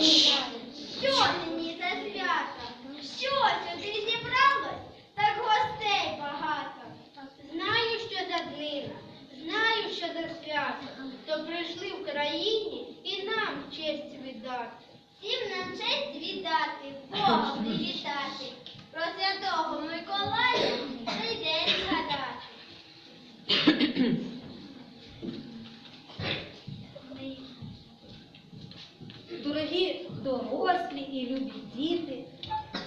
мені за свято? Що мені за свято? Що сюди зібралось? Так гостей багато. Знаю, що за днина, знаю, що за свято. То прийшли в країні і нам честь віддати. Всім нам честь віддати, Бога привітати. Про святого Миколая цей день згадати. Дорогі дорослі і любі діти,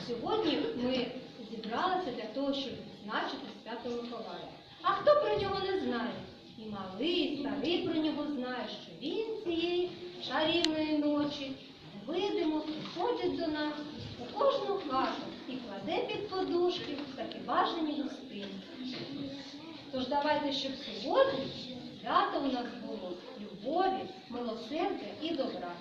сьогодні ми зібралися для того, щоб відзначити свято Миколая. А хто про нього не знає? І малий, і старий про нього знає, що він цієї чарівної ночі видимо приходить до нас у кожну хату і кладе під подушки такі бажані гостинці. Тож давайте, щоб сьогодні свято у нас було любові, милосердя і добра.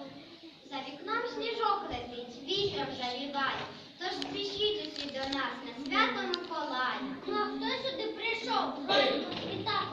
За вікном сніжок летить, вітром завіває. Тож спішіть усі до нас на свято Миколая. Ну а хто сюди прийшов? І так,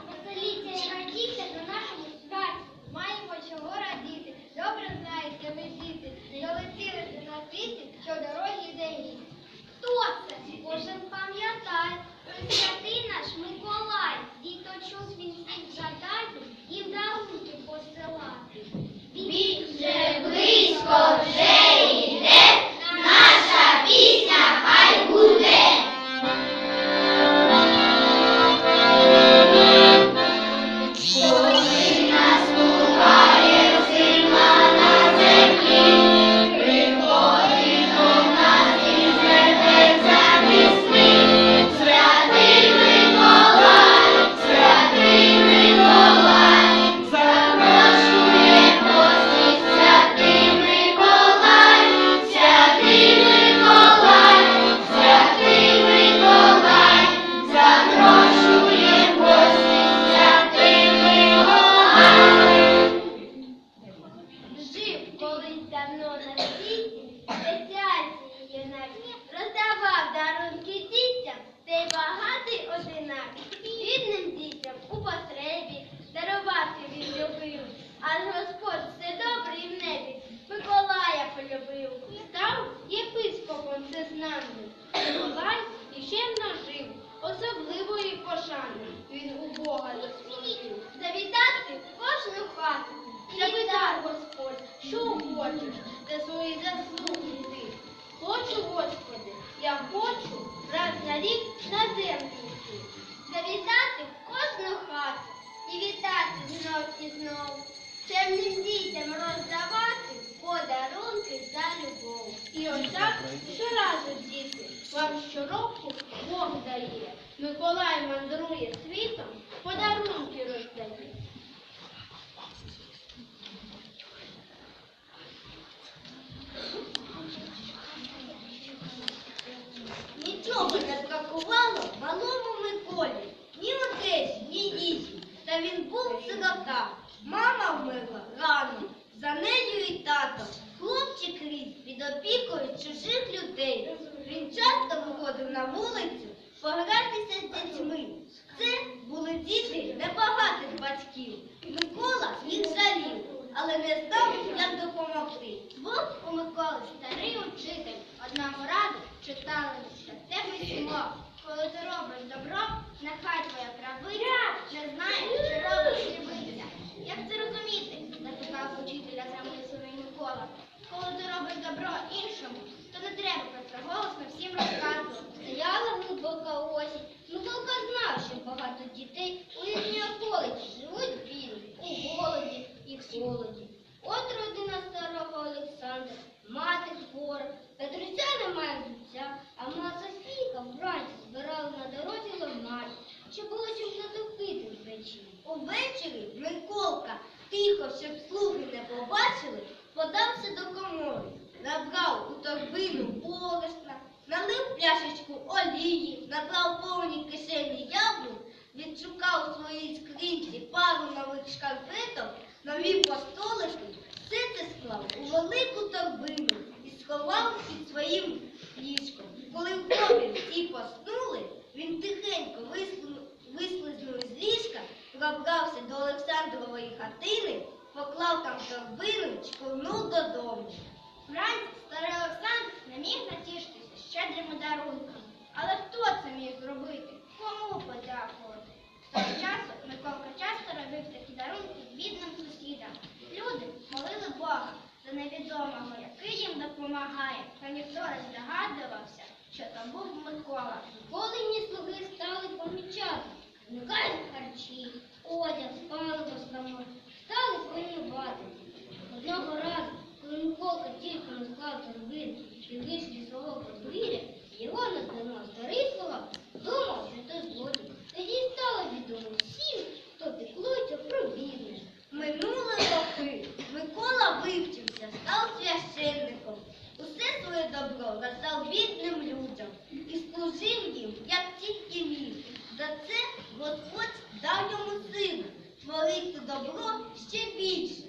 Чемним дітям роздавати подарунки за любов. І ось так щоразу, діти, вам щороку Бог дає. Миколай мандрує світом, подарунки роздає. Нічого не бракувало малому Миколі. Ні одежі, ні їжі. Та він був сирота. Мама вмерла рано. За нею і тато. Хлопчик ріс під опікою чужих людей. Він часто виходив на вулицю погратися з дітьми. Це були діти небагатих батьків. Микола їх жалів, але не знав, як допомогти. Був у Миколи старий учитель. Одному раду читали це письмо. Коли ти робиш добро, нехай твоя правиця не знає, що робиш лівиця. Як це розуміти? запитав учителя замислений Микола. Коли ти робиш добро іншому, то не треба про це голосно всім розказувати. Стояла глибока осінь. Миколка знав, що багато дітей у літній околиці живуть бідні, у голоді і в холоді. Побачили, подався до комори, набрав у торбину борошна, налив пляшечку олії, набрав повні кишені яблук сховав у своїй скринці пару нових шкарпеток, нові постолики, все це склав у велику торбину і сховав під своїм ліжком. Коли в хлопці всі поснули, він тихенько вислизнув з ліжка, пробрався до Олександрової хатини, поклав там торбину, чкурнув додому. Вранці старий Олександр не міг натішитися щедрими дарунками. Але хто це міг зробити? Кому подякувати? Того часу Миколка часто робив такі дарунки бідним сусідам. Люди молили Бога за невідомого, який їм допомагає, та ніхто не здогадувався, що то був Микола. Торбин вийшли з свого подвір'я, його наздогнав старий слова, думав, що то злодій. Тоді стало відомо всім, хто піклується про бідних. Минули роки. Микола вивчився, став священником. Усе своє добро роздав бідним людям і служив їм, як тільки міг. За це Господь дав йому сина творити добро ще більше.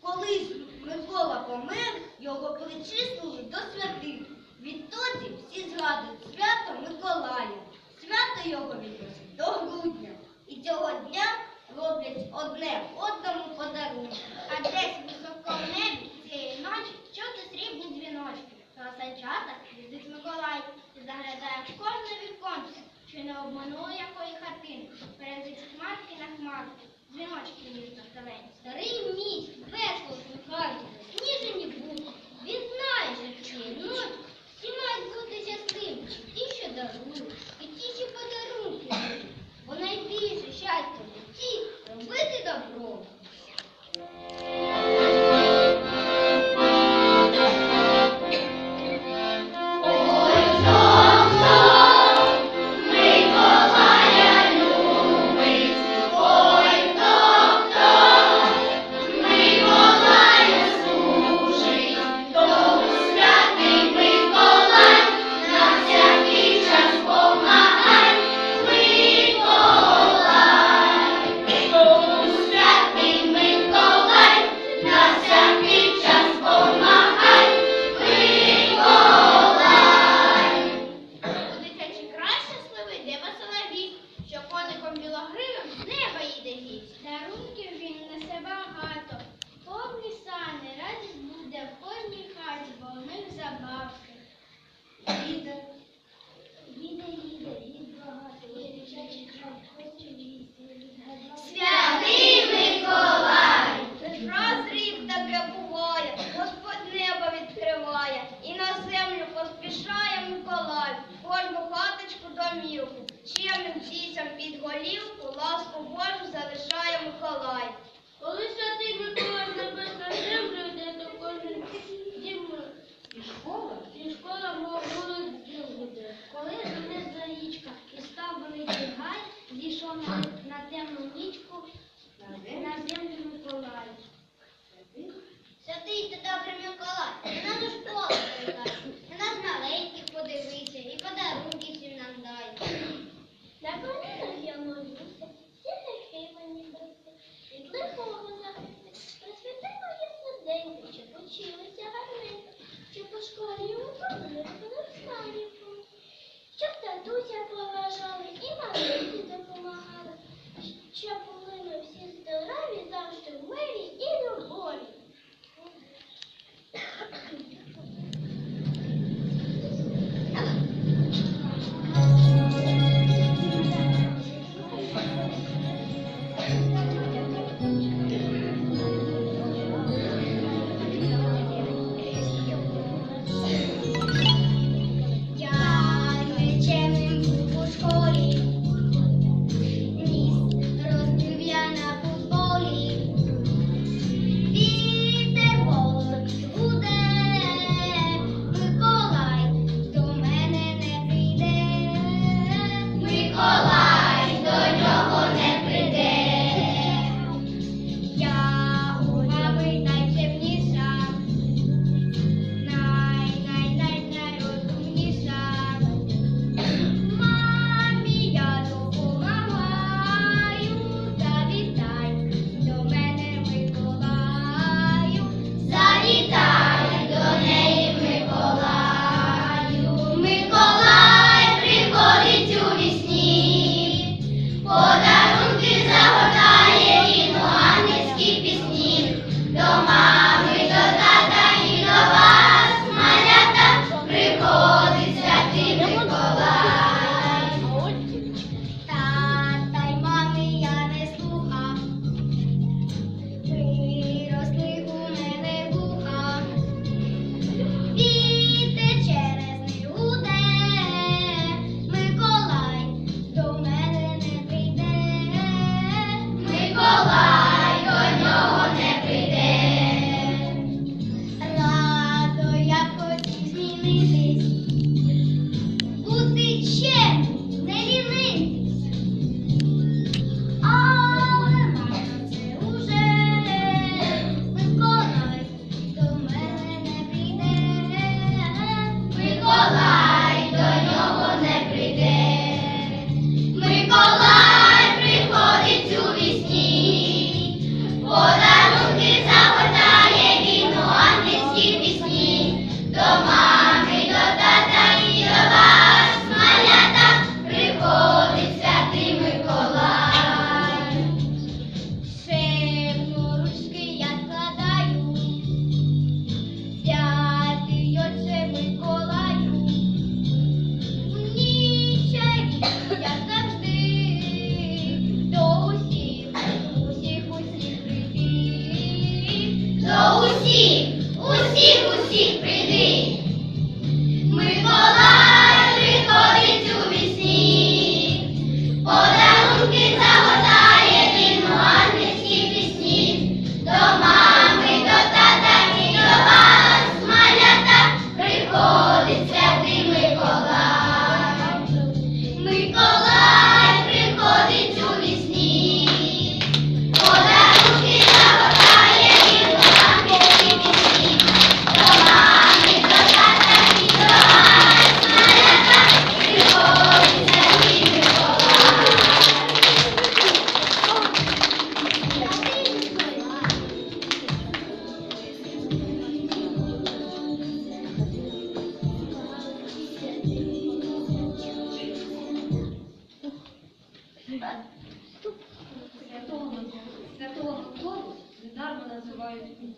Коли ж Микола помер, його причислили до святих. Відтоді всі згадують свято Миколая. Свято його відносять до грудня. І цього дня роблять одне одному подарунок. А десь високо в небі цієї ночі чути срібні дзвіночки. На санчатах їздить Миколай і заглядає в кожне віконце, чи не обмануло якої хатини. Передить хмарки на хмарку, дзвіночки ніжно зелені. Старий міць весело сміхається, сніжені буки.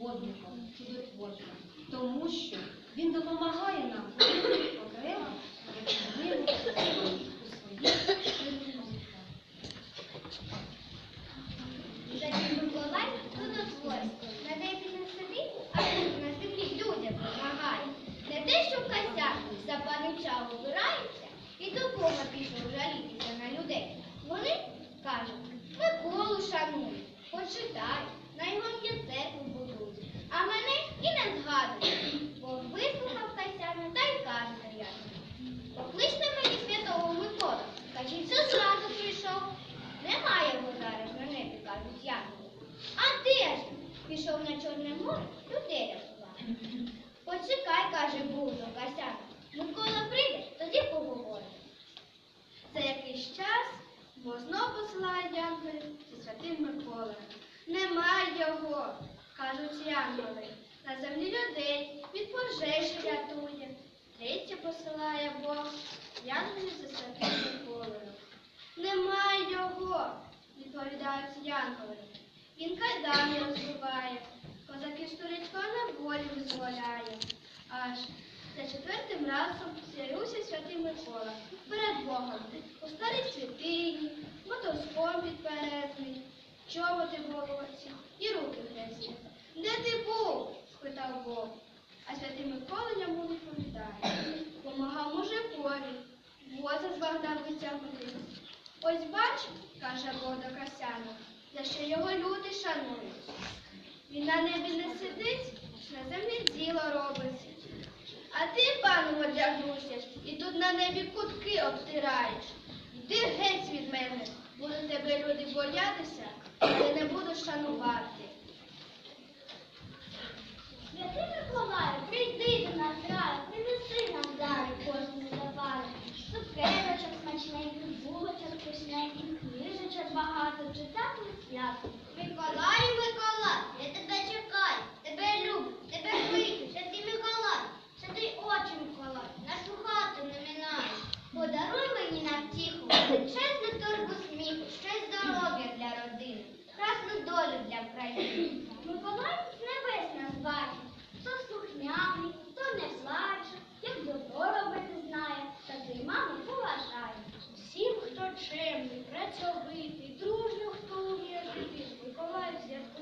Називають чудотворцем, тому що він допомагає нам вирішити потреби особливо у своїх життях. Святий Миколай чудотворство. На небі не сидить, а тут на землі людям допомагає. Не те, що в косяку за панича обирається, і до кого пішов жалітися на людей. Вони кажуть, Миколу шанують, почитають, на його є церкву будуть. А мене і не згадують, бо вислухав Касяна та й каже приятно. Покличте мені святого Микола, кажіть, що зразу прийшов. Немає його зараз на небі, кажуть янголи. А де ж? Пішов на Чорне море, людей рятувати. Почекай, каже був до Касяна. Микола прийде, тоді поговоримо. За якийсь час бо знов посилає янголів зі святим Миколою. Немає його, кажуть янголи. На землі людей від пожежі рятує. Третє посилає Бог янголів за святим Миколою. Немає його, відповідають янголи. Він кайдани розбиває, козаків сторічкого на волі визволяє. Аж за четвертим разом з'явився святий Микола перед Богом у старій святині, мотоском підперезний, чоботи в головці і руки грязні. Де ти був? спитав Бог. А святий Микола йому відповідає. Помагав мужикові, воза з Богда витягнути. Ось бач, каже Бог до Касяна, за що його люди шанують. Він на небі не сидить, на землі діло робить. А ти, пану, одягнувся, і тут на небі кутки обтираєш. Йди геть від мене, будуть тебе люди боятися, але не буду шанувати. Святий Миколаю, прийди до нас раю, принеси нам дари кожному давали. Цукерочок смачненьких, булочок пишненьких, багато, читати свято. Миколаю, Миколай, я тебе чекаю, тебе люблю, тебе вийду, святий Миколай, святий очі Миколай, нашу хату не минай. Подаруй мені на втіху, величезну торбу сміху, щось здоров'я для родини, красну долю для країни. Миколай з небес нас бачить, чемний, працьовитий, дружньо, хто вміє жити, Миколаїв зятко.